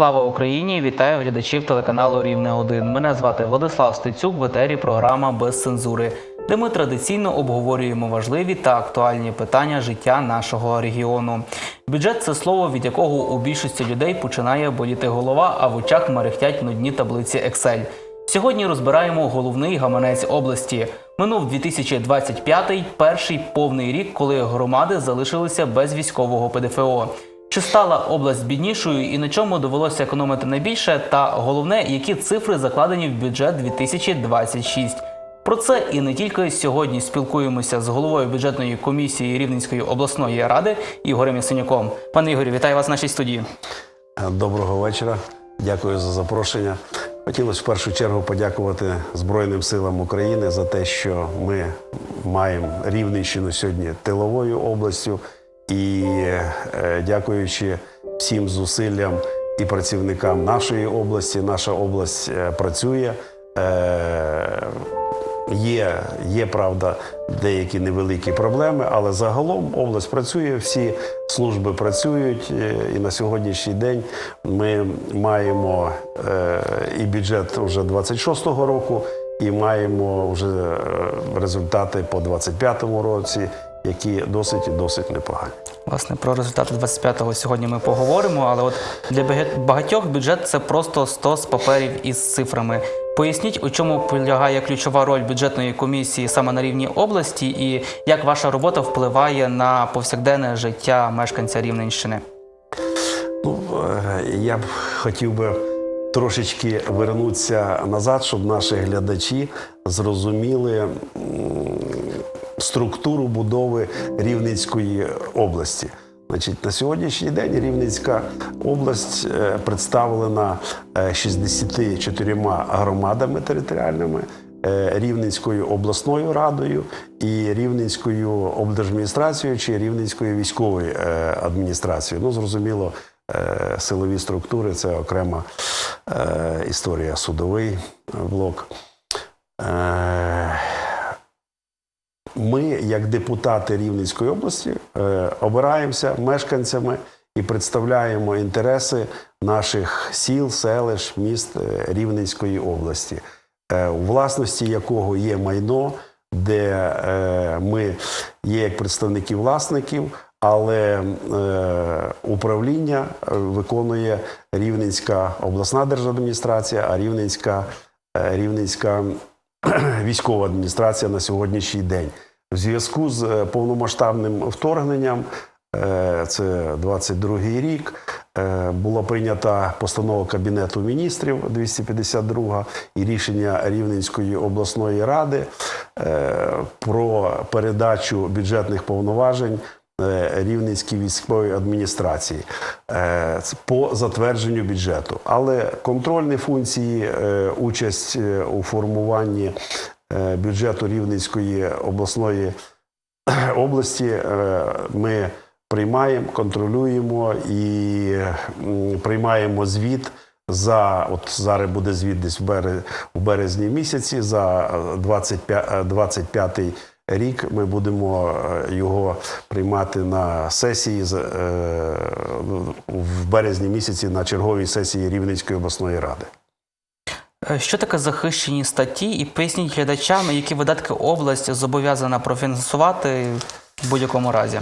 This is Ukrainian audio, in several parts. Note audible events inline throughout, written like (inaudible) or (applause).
Слава Україні! Вітаю глядачів телеканалу Рівне 1 Мене звати Владислав Стецюк в етері програма без цензури, де ми традиційно обговорюємо важливі та актуальні питання життя нашого регіону. Бюджет це слово, від якого у більшості людей починає боліти голова, а в очах мерехтять нудні таблиці Excel. Сьогодні розбираємо головний гаманець області. Минув 2025 перший повний рік, коли громади залишилися без військового ПДФО. Чи стала область біднішою і на чому довелося економити найбільше? Та головне, які цифри закладені в бюджет 2026? Про це і не тільки сьогодні спілкуємося з головою бюджетної комісії Рівненської обласної ради Ігорем Ясенюком. Пане Ігорі, вітаю вас в нашій студії. Доброго вечора. Дякую за запрошення. Хотілося в першу чергу подякувати Збройним силам України за те, що ми маємо Рівненщину сьогодні тиловою областю. І е, дякуючи всім зусиллям і працівникам нашої області, наша область е, працює. Е, Є, є правда, деякі невеликі проблеми, але загалом область працює, всі служби працюють. І на сьогоднішній день ми маємо і бюджет вже 26-го року, і маємо вже результати по 25-му році, які досить і досить непогані. Власне, про результати 25-го сьогодні ми поговоримо, але от для багатьох бюджет це просто 100 з паперів із цифрами. Поясніть, у чому полягає ключова роль бюджетної комісії саме на рівні області, і як ваша робота впливає на повсякденне життя мешканця Рівненщини. Ну, е, я б хотів би трошечки вернутися назад, щоб наші глядачі зрозуміли структуру будови Рівненської області. Значить, на сьогоднішній день Рівненська область е, представлена е, 64 громадами територіальними. е, Рівненською обласною радою і Рівненською облдержадміністрацією чи Рівненською військовою е, адміністрацією. Ну, зрозуміло, е, силові структури це окрема е, історія, судовий блок. Ми, як депутати Рівненської області, е, обираємося мешканцями і представляємо інтереси наших сіл, селищ, міст е, Рівненської області, е, у власності якого є майно, де ми є як представники власників, але управління виконує Рівненська обласна держадміністрація, а Рівненська, Рівненська (clears throat) військова адміністрація на сьогоднішній день. В зв'язку з е, повномасштабним вторгненням, е, це 22-й рік, е, була прийнята постанова Кабінету міністрів 252 і рішення Рівненської обласної ради про передачу бюджетних повноважень Рівненській військовій адміністрації е, по затвердженню бюджету. Але контрольні функції, е, участь е, у формуванні е, бюджету Рівненської обласної (clears throat) області е, ми приймаємо, контролюємо і приймаємо звіт. За от зараз буде звіт десь в березні, місяці. За е, 25, е, 25 рік ми будемо е, його приймати на сесії е, в березні місяці на черговій сесії Рівненської обласної ради. Е, Що таке захищені статті? І поясніть глядачам, які видатки область зобов'язана профінансувати в будь-якому разі.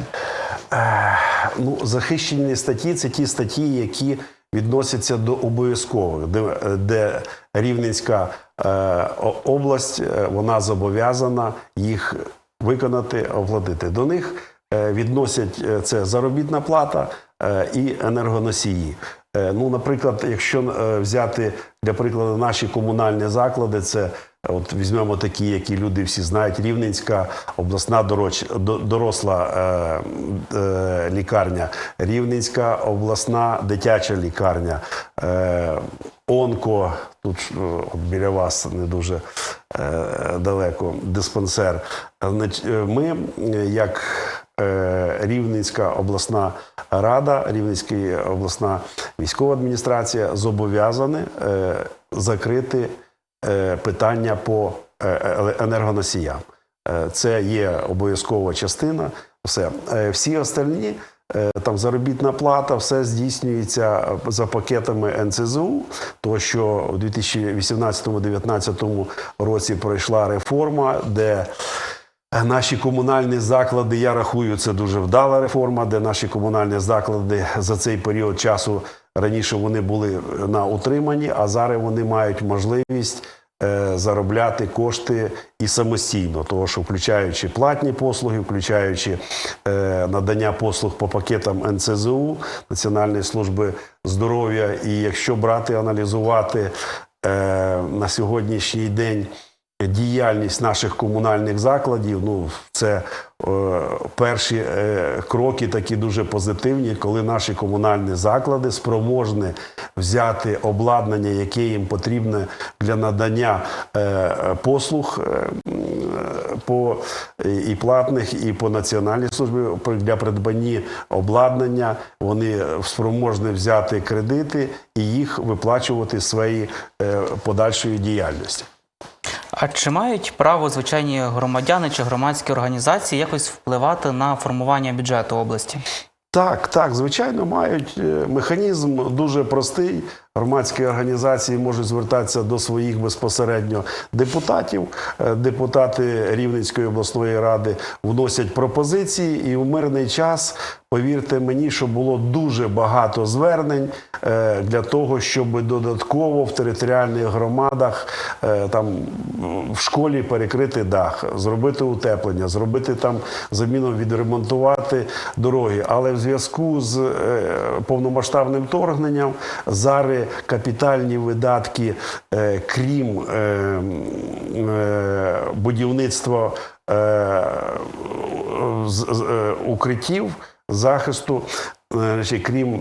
Ну, захищені статті це ті статті, які відносяться до обов'язкових, де, де Рівненська е, область вона зобов'язана їх виконати, оплатити. До них е, відносять е, це заробітна плата е, і енергоносії. Е, Ну, наприклад, якщо е, взяти для прикладу наші комунальні заклади, це от візьмемо такі, які люди всі знають: Рівненська обласна дороч, доросла е, е, лікарня, Рівненська обласна дитяча лікарня, е, онко. Тут е, от біля вас не дуже е, далеко диспансер. Ми, як Рівненська обласна рада, Рівненська обласна військова адміністрація зобов'язані е, закрити е, питання по е, е, енергоносіям. Е, Це є обов'язкова частина. Все. Е, Всі остальні е, там заробітна плата, все здійснюється за пакетами НЦЗУ, то що у 2018-2019 році пройшла реформа, де Наші комунальні заклади, я рахую, це дуже вдала реформа, де наші комунальні заклади за цей період часу раніше вони були на утриманні, а зараз вони мають можливість е, заробляти кошти і самостійно, того що включаючи платні послуги, включаючи е, надання послуг по пакетам НЦЗУ Національної служби здоров'я. І якщо брати аналізувати е, на сьогоднішній день діяльність наших комунальних закладів. Ну, це е, перші е, кроки такі дуже позитивні, коли наші комунальні заклади спроможні взяти обладнання, яке їм потрібне для надання е, послуг е, по і платних, і по національній службі для придбання обладнання. Вони спроможні взяти кредити і їх виплачувати своєї е, подальшої діяльності. А чи мають право звичайні громадяни чи громадські організації якось впливати на формування бюджету області? Так, так, звичайно, мають Е, механізм дуже простий. Громадські організації можуть звертатися до своїх безпосередньо депутатів. Е, Депутати Рівненської обласної ради вносять пропозиції, і в мирний час, повірте мені, що було дуже багато звернень е, для того, щоб додатково в територіальних громадах е, там в школі перекрити дах, зробити утеплення, зробити там заміну, відремонтувати дороги. Але в зв'язку з повномасштабним вторгненням зараз капітальні видатки, е, крім е, е, будівництва з- укриттів захисту, крім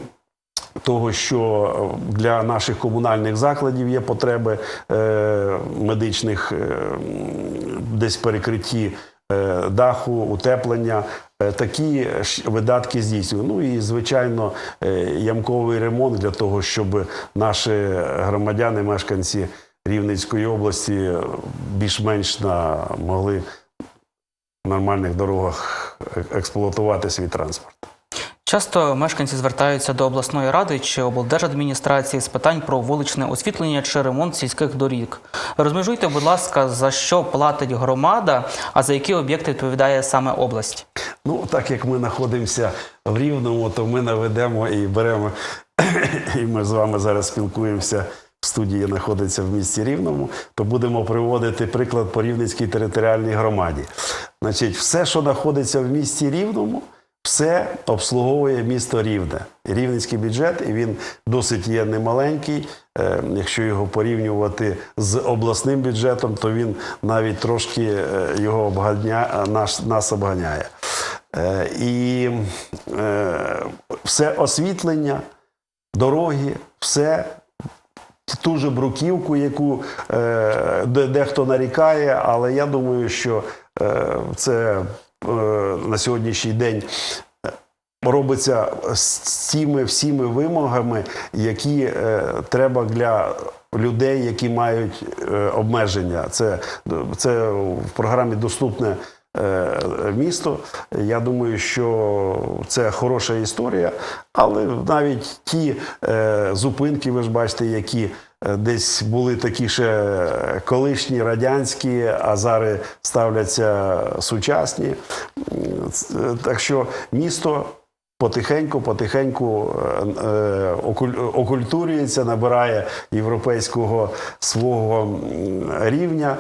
того, що для наших комунальних закладів є потреби медичних десь перекритті даху, утеплення. Е, Такі видатки здійснює. Ну і звичайно, е, ямковий ремонт для того, щоб наші громадяни, мешканці Рівненської області е, більш-менш могли нормальних дорогах експлуатувати свій транспорт. Часто мешканці звертаються до обласної ради чи облдержадміністрації з питань про вуличне освітлення чи ремонт сільських доріг. Розмежуйте, будь ласка, за що платить громада, а за які об'єкти відповідає саме область. Ну, так як ми знаходимося в Рівному, то ми наведемо і беремо, (coughs) і ми з вами зараз спілкуємося. В студії знаходиться в місті Рівному, то будемо приводити приклад по Рівненській територіальній громаді. Значить, все, що знаходиться в місті Рівному, все обслуговує місто Рівне. Рівненський бюджет, і він досить є немаленький. Е, Якщо його порівнювати з обласним бюджетом, то він навіть трошки е, його обганя, наш, нас обганяє. Е, І е, все освітлення, дороги, все ту же бруківку, яку е, дехто нарікає, але я думаю, що е, це е, на сьогоднішній день е, робиться з цими всіми вимогами, які е, треба для людей, які мають е, обмеження. Це, це в програмі доступне. е, Місто, я думаю, що це хороша історія, але навіть ті е, зупинки, ви ж бачите, які е, десь були такі ще колишні радянські, а зараз ставляться сучасні. Так що місто потихеньку, потихеньку е, е, окультурюється, набирає європейського свого рівня.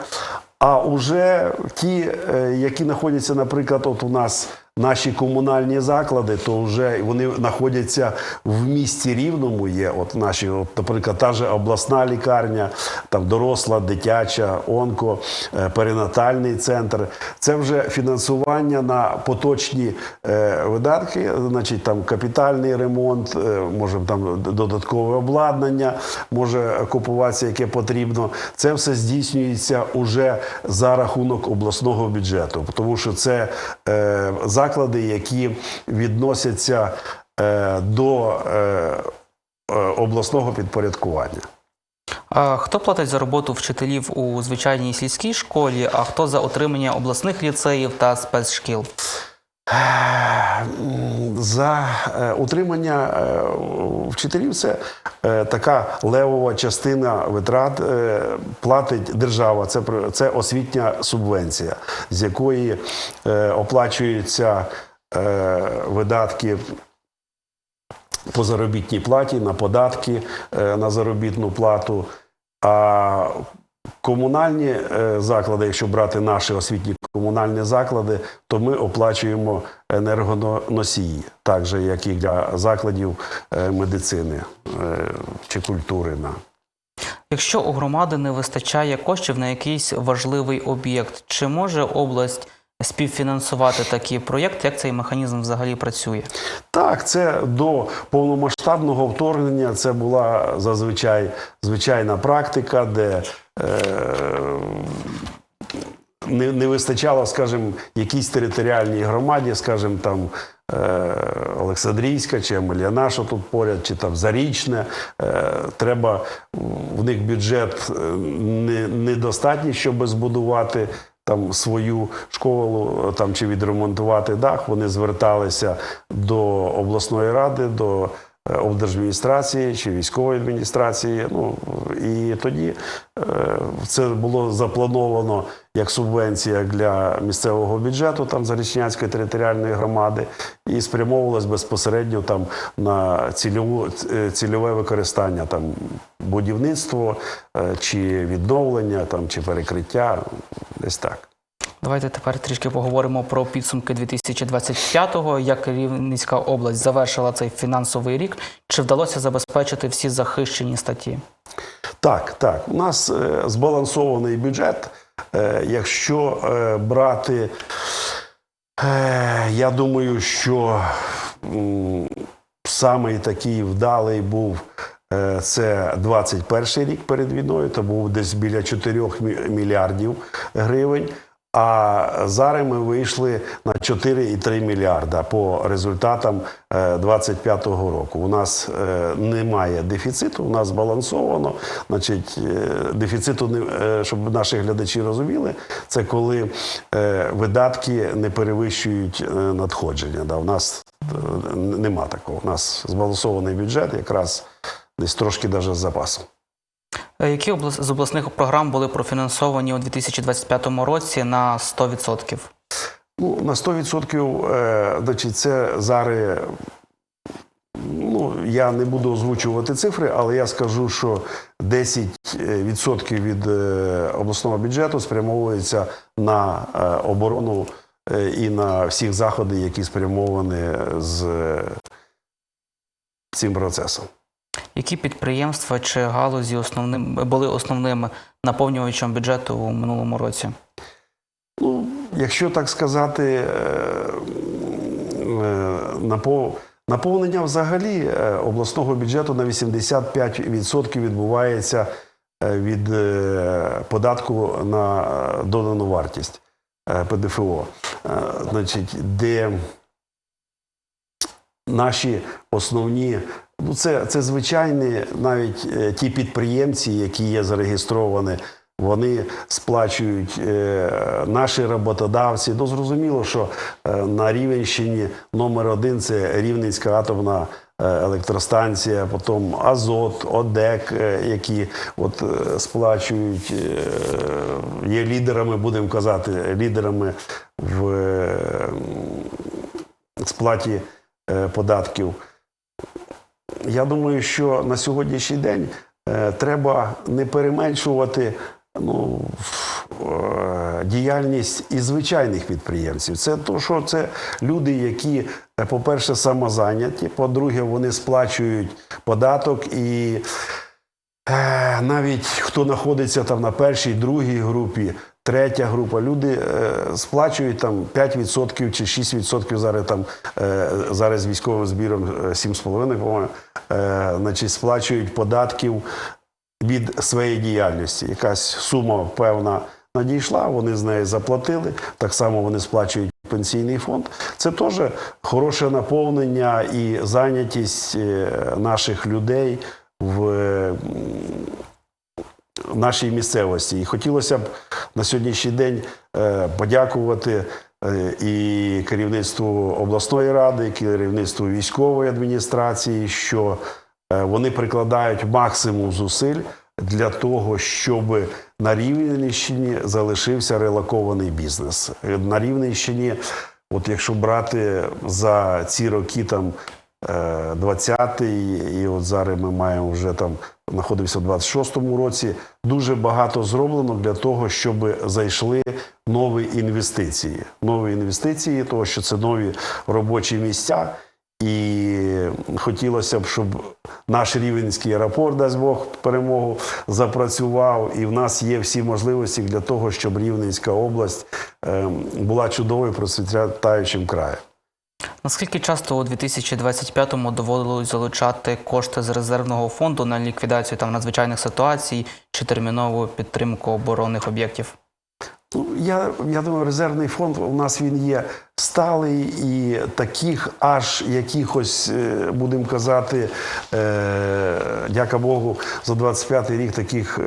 А уже ті, е, які знаходяться, наприклад, от у нас наші комунальні заклади, то вже вони знаходяться в місті рівному. Є от наші, от, наприклад, та же обласна лікарня, там доросла, дитяча, онко, е, перинатальний центр. Це вже фінансування на поточні е, видатки, значить там капітальний ремонт, е, може там додаткове обладнання, може купуватися, яке потрібно. Це все здійснюється уже за рахунок обласного бюджету, тому що це е, заклади, які відносяться е, до е, е, обласного підпорядкування. А хто платить за роботу вчителів у звичайній сільській школі, а хто за отримання обласних ліцеїв та спецшкіл? М, за е, утримання е, вчителів це е, така левова частина витрат е, платить держава. Це, це освітня субвенція, з якої е, оплачуються е, видатки по заробітній платі, на податки е, на заробітну плату. А комунальні е, заклади, якщо брати наші освітні комунальні заклади, то ми оплачуємо енергоносії, так же, як і для закладів е, медицини е, чи культури. Якщо у громади не вистачає коштів на якийсь важливий об'єкт, чи може область співфінансувати такий проєкт? Як цей механізм взагалі працює? Так, це до повномасштабного вторгнення це була зазвичай звичайна практика, де не, не вистачало, скажімо, якійсь територіальній громаді, скажімо, там е, Олександрійська чи Амельяна, що тут поряд, чи там Зарічне. Е, треба в них бюджет е, не, недостатній, щоб збудувати там свою школу там чи відремонтувати дах. Вони зверталися до обласної ради, до е, облдержадміністрації чи військової адміністрації. Ну і тоді е, це було заплановано як субвенція для місцевого бюджету там Зарічнянської територіальної громади, і спрямовувалось безпосередньо там на цільову е, цільове використання там будівництво е, чи відновлення, там чи перекриття, десь так. Давайте тепер трішки поговоримо про підсумки 2025-го. Як Рівненська область завершила цей фінансовий рік? Чи вдалося забезпечити всі захищені статті? Так, так. У нас е, збалансований бюджет. Е, якщо е, брати, я думаю, що самий такий вдалий був. Це 21 рік перед війною, то був десь біля 4 мільярдів гривень. А зараз ми вийшли на 4,3 мільярда по результатам 2025 року. У нас е, немає дефіциту, у нас збалансовано. Значить, е, дефіциту е, щоб наші глядачі розуміли, це коли е, видатки не перевищують е, надходження. У нас е, нема такого. У нас збалансований бюджет, якраз десь трошки навіть з запасом. Е, Які з обласних програм були профінансовані у 2025 році на 100%? Ну, на 100% е, значить, це зараз. Ну, я не буду озвучувати цифри, але я скажу, що 10% від е, обласного бюджету спрямовується на оборону і на всіх заходи, які спрямовані з цим процесом. Які підприємства чи галузі основним були основним наповнювачем бюджету у минулому році? Ну, якщо так сказати, е, е, напо- наповнення взагалі е, обласного бюджету на 85% відбувається від податку на додану вартість ПДФО. Значить, де наші основні. Ну, це, це звичайні навіть е, ті підприємці, які є зареєстровані, вони сплачують е, наші роботодавці. Ну, зрозуміло, що е, на Рівенщині номер один це Рівненська атомна е, електростанція, потім Азот, ОДЕК, е, які от сплачують, є лідерами, будемо казати, лідерами в сплаті податків. Я думаю, що на сьогоднішній день е, треба не переменшувати ну, е, діяльність і звичайних підприємців. Це то, що це люди, які, е, по-перше, самозайняті, по-друге, вони сплачують податок і. Навіть хто знаходиться там на першій, другій групі, третя група, люди е, сплачують там 5% чи 6% зараз там е, зараз військовим збіром е, 7,5, по-моєму, е, значить, сплачують податків від своєї діяльності. Якась сума певна надійшла, вони з неї заплатили. Так само вони сплачують пенсійний фонд. Це теж хороше наповнення і зайнятість наших людей нашій місцевості. І хотілося б на сьогоднішній день е, подякувати е, і керівництву обласної ради, і керівництву військової адміністрації, що е, вони прикладають максимум зусиль для того, щоб на Рівненщині залишився релокований бізнес. На Рівненщині, от якщо брати за ці роки там. 20-й, і от зараз ми маємо вже там знаходимося в 26-му році. Дуже багато зроблено для того, щоб зайшли нові інвестиції. Нові інвестиції, тому що це нові робочі місця. І хотілося б, щоб наш рівенський аеропорт, дасть Бог перемогу, запрацював. І в нас є всі можливості для того, щоб Рівненська область ем, була чудовою процвітаючим краєм. Наскільки часто у 2025-му доводилось залучати кошти з резервного фонду на ліквідацію там надзвичайних ситуацій чи термінову підтримку оборонних об'єктів? Ну, я, я думаю, резервний фонд у нас він є сталий і таких аж якихось, е, будемо казати, е, дяка Богу, за 25-й рік таких е,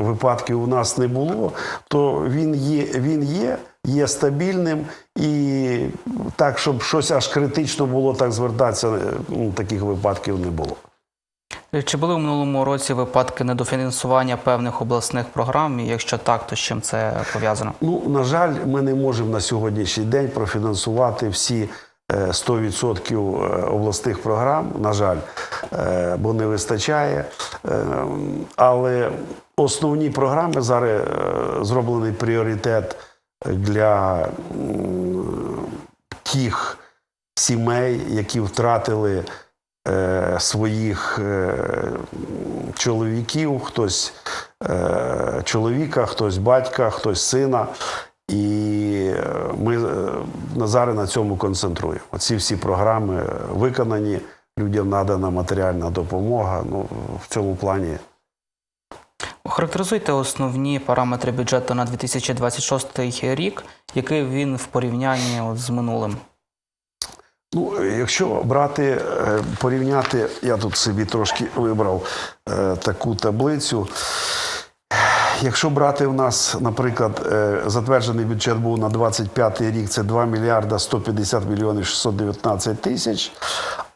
випадків у нас не було. То він є, він є, є стабільним і так, щоб щось аж критично було, так звертатися, е, ну, таких випадків не було. Чи були у минулому році випадки недофінансування певних обласних програм? І якщо так, то з чим це пов'язано? Ну, на жаль, ми не можемо на сьогоднішній день профінансувати всі е, 100% обласних програм, на жаль, е, бо не вистачає. Е, Але основні програми зараз е, зроблений пріоритет для тих сімей, які втратили е, своїх е, чоловіків, хтось е, чоловіка, хтось батька, хтось сина. І е, ми е, на зараз на цьому концентруємо. Ці всі програми виконані, людям надана матеріальна допомога. Ну, в цьому плані Охарактеризуйте основні параметри бюджету на 2026 рік, який він в порівнянні от з минулим. Ну, якщо брати, е, порівняти, я тут собі трошки вибрав е, таку таблицю. Якщо брати у нас, наприклад, е, затверджений бюджет був на 25 рік, це 2 мільярда 150 мільйонів 619 тисяч.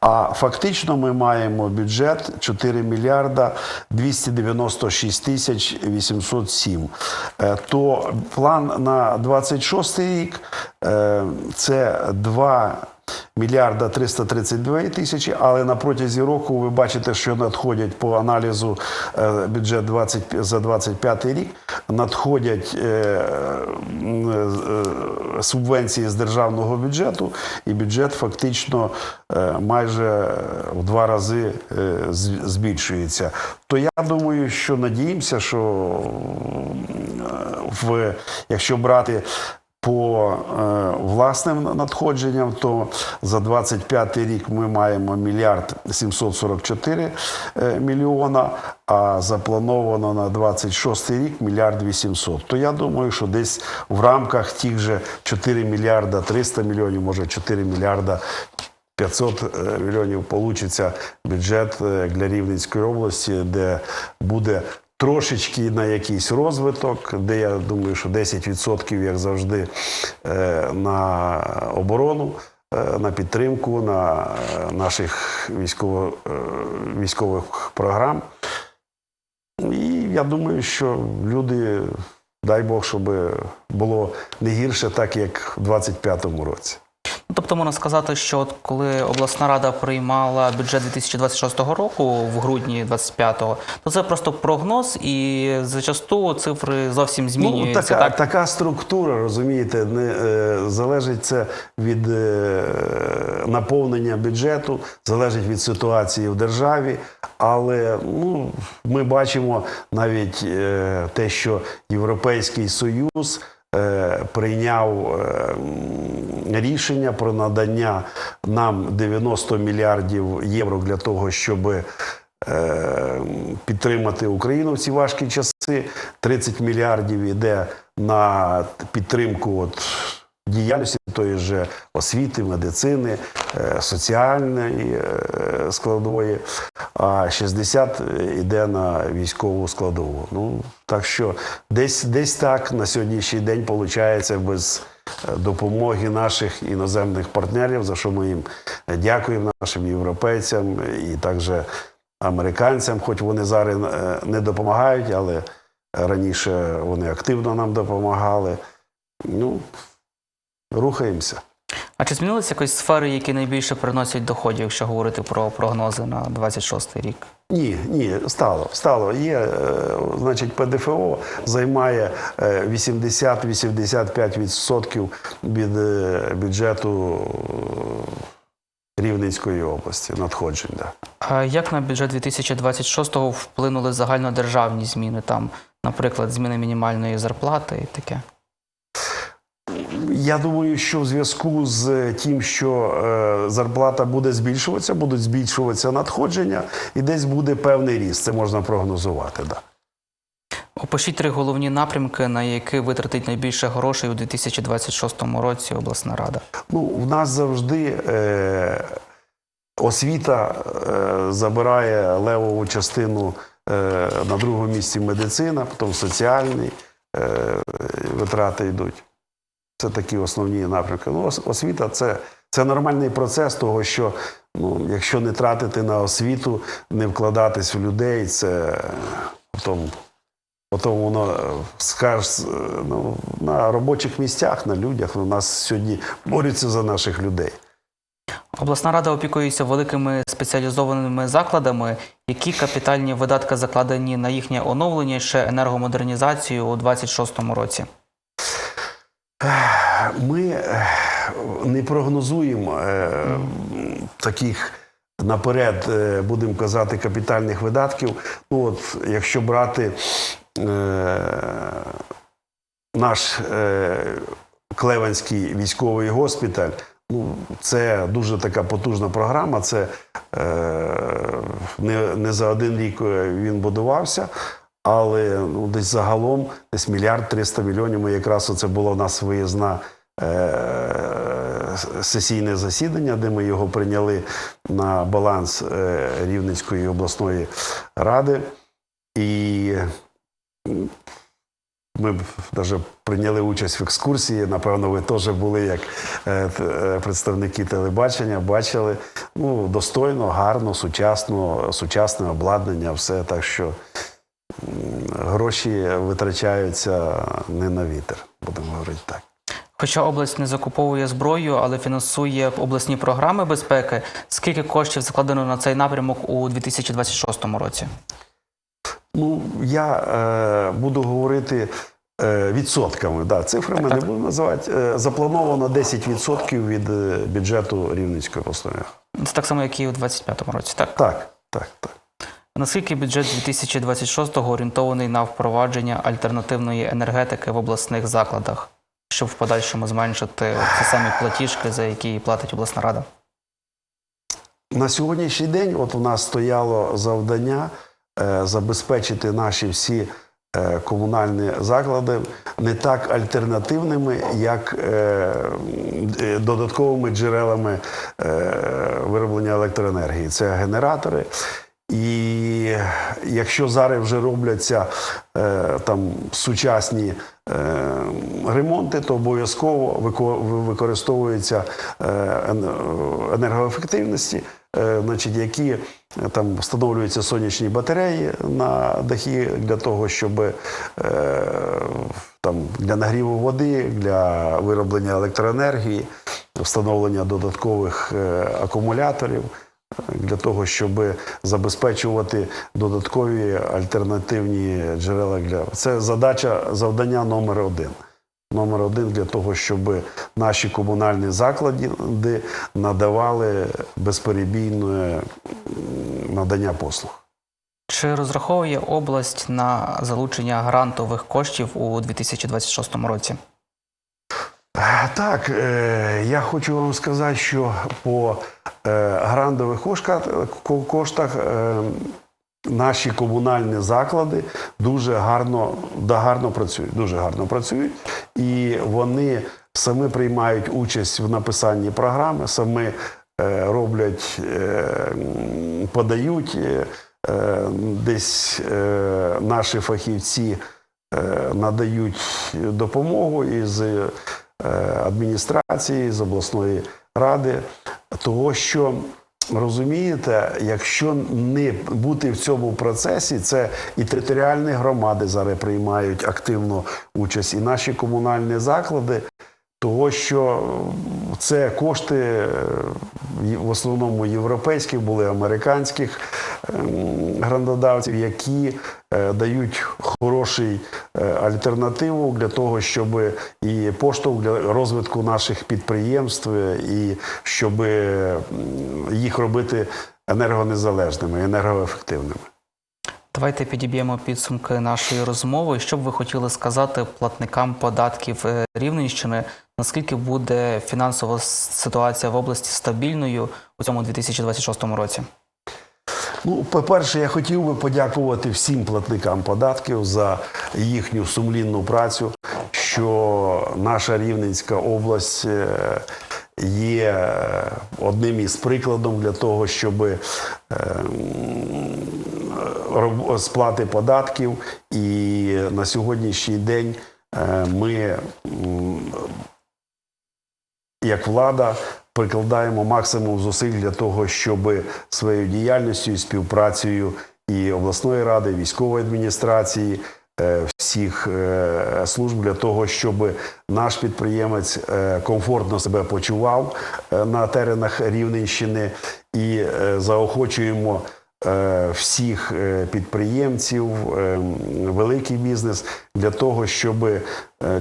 А фактично ми маємо бюджет 4 мільярда 296 тисяч 807. Е, То план на 26 рік е, це 2 мільярда 332 тисячі, але на протязі року ви бачите, що надходять по аналізу е, бюджет 20, за 25 рік, надходять е, е, субвенції з державного бюджету, і бюджет фактично майже в два рази збільшується. То я думаю, що надіємося, що в, якщо брати по е, власним надходженням, то за 25 рік ми маємо мільярд 744 е, мільйона, а заплановано на 26 рік мільярд 800. То я думаю, що десь в рамках тих же 4 мільярда 300 мільйонів, може 4 мільярда 500 е, мільйонів получиться бюджет е, для Рівненської області, де буде трошечки на якийсь розвиток, де я думаю, що 10%, як завжди, е, на оборону, е, на підтримку на е, наших військово, військових програм. І я думаю, що люди, дай Бог, щоб було не гірше, так як в 25-му році. Ну, Тобто можна сказати, що от коли обласна рада приймала бюджет 2026 року в грудні 25-го, то це просто прогноз, і зачасту цифри зовсім Ну, така, так? така структура, розумієте, не е, залежить це від е, наповнення бюджету, залежить від ситуації в державі. Але ну, ми бачимо навіть е, те, що Європейський Союз прийняв е, рішення про надання нам 90 мільярдів євро для того, щоб е, підтримати Україну в ці важкі часи. 30 мільярдів іде на підтримку от, діяльності тої ж освіти, медицини, е, соціальної е, складової, а 60 йде на військову складову. Ну, так що десь, десь так на сьогоднішній день виходить без е, допомоги наших іноземних партнерів, за що ми їм дякуємо нашим європейцям і також американцям, хоч вони зараз не допомагають, але раніше вони активно нам допомагали. Ну, рухаємося. А чи змінилися якось сфери, які найбільше приносять доходів, якщо говорити про прогнози на 26 рік? Ні, ні, стало. Стало. Є, е, значить, ПДФО займає е, 80-85% від е, бюджету е, Рівненської області, надходжень. Да. А як на бюджет 2026-го вплинули загальнодержавні зміни? Там, наприклад, зміни мінімальної зарплати і таке? Я думаю, що в зв'язку з тим, що е, зарплата буде збільшуватися, будуть збільшуватися надходження, і десь буде певний ріст. Це можна прогнозувати. Да. Опишіть три головні напрямки, на які витратить найбільше грошей у 2026 році обласна рада. Ну, в нас завжди е, освіта е, забирає левову частину е, на другому місці медицина, потім соціальні е, витрати йдуть. Це такі основні напрямки. Ну, освіта це, це нормальний процес, того що ну, якщо не тратити на освіту, не вкладатись в людей, це потім, потім воно е, скажеш е, ну, на робочих місцях, на людях. У нас сьогодні борються за наших людей. Обласна рада опікується великими спеціалізованими закладами. Які капітальні видатки закладені на їхнє оновлення ще енергомодернізацію у 2026 році? Ми е, не прогнозуємо е, таких наперед, е, будемо казати, капітальних видатків. Ну, от, якщо брати наш Клевенський військовий госпіталь, ну, це дуже така потужна програма. Це не, не за один рік він будувався. Але ну, десь загалом десь мільярд триста мільйонів. Ми якраз оце було в нас виїзна е, сесійне засідання, де ми його прийняли на баланс е, Рівненської обласної ради. І ми навіть прийняли участь в екскурсії. Напевно, ви теж були як е, представники телебачення, бачили. Ну, достойно, гарно, сучасно, сучасне обладнання, все так що гроші витрачаються не на вітер, будемо говорити так. Хоча область не закуповує зброю, але фінансує обласні програми безпеки. Скільки коштів закладено на цей напрямок у 2026 році? Ну, я е, буду говорити е, відсотками. Да, цифри ми не будемо називати. Е, заплановано 10% від е, бюджету Рівненської обласної. Це так само, як і у 2025 році. Так Так, так, так. Наскільки бюджет 2026-го орієнтований на впровадження альтернативної енергетики в обласних закладах, щоб в подальшому зменшити ці самі платіжки, за які платить обласна рада? На сьогоднішній день от у нас стояло завдання е, забезпечити наші всі е, комунальні заклади не так альтернативними, як е, додатковими джерелами е, вироблення електроенергії. Це генератори. І якщо зараз вже робляться е, там сучасні е, ремонти, то обов'язково вико- використовуються е, енергоефективності, е, значить, які е, там встановлюються сонячні батареї на дахи для того, щоб е, там для нагріву води, для вироблення електроенергії, встановлення додаткових е, акумуляторів для того, щоб забезпечувати додаткові альтернативні джерела для це задача завдання номер один. Номер один для того, щоб наші комунальні заклади надавали безперебійне надання послуг. Чи розраховує область на залучення грантових коштів у 2026 році? Е, Так, е, я хочу вам сказати, що по е, грандових коштах, е, наші комунальні заклади дуже гарно, да, гарно працюють. Дуже гарно працюють. І вони самі приймають участь в написанні програми, самі е, роблять, подають. Десь наші фахівці надають допомогу із адміністрації, з обласної ради, того, що розумієте, якщо не бути в цьому процесі, це і територіальні громади зараз приймають активну участь, і наші комунальні заклади. Того, що це кошти е, в основному європейських, були американських ем, грандодавців, які е, дають хороший е, альтернативу для того, щоб і поштовх для розвитку наших підприємств, і щоб їх робити енергонезалежними, енергоефективними. Давайте підіб'ємо підсумки нашої розмови. Що б ви хотіли сказати платникам податків Рівненщини? Наскільки буде фінансова ситуація в області стабільною у цьому 2026 році? Ну, по-перше, я хотів би подякувати всім платникам податків за їхню сумлінну працю, що наша Рівненська область е, є одним із прикладом для того, щоб е, сплати податків. І на сьогоднішній день е, ми як влада прикладаємо максимум зусиль для того, щоб своєю діяльністю і співпрацею і обласної ради, і військової адміністрації. е, Всіх е, служб для того, щоб наш підприємець е, комфортно себе почував на теренах Рівненщини і заохочуємо всіх е, підприємців, е, великий бізнес для того, щоб е,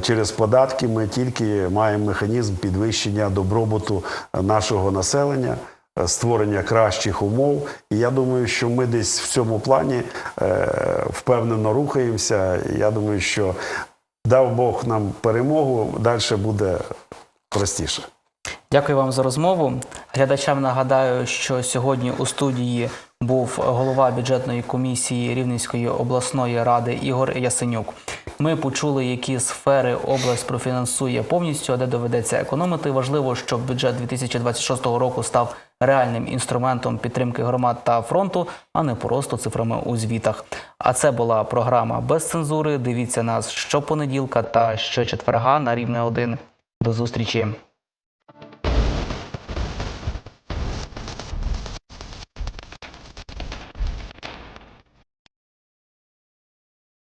через податки ми тільки маємо механізм підвищення добробуту нашого населення. е, Створення кращих умов, і я думаю, що ми десь в цьому плані е, впевнено рухаємося. Я думаю, що дав Бог нам перемогу, далі буде простіше. Дякую вам за розмову. Глядачам нагадаю, що сьогодні у студії був голова бюджетної комісії Рівненської обласної ради Ігор Ясенюк. Ми почули, які сфери область профінансує повністю, а де доведеться економити. Важливо, щоб бюджет 2026 року став реальним інструментом підтримки громад та фронту, а не просто цифрами у звітах. А це була програма без цензури. Дивіться нас щопонеділка та щочетверга на рівне 1. До зустрічі.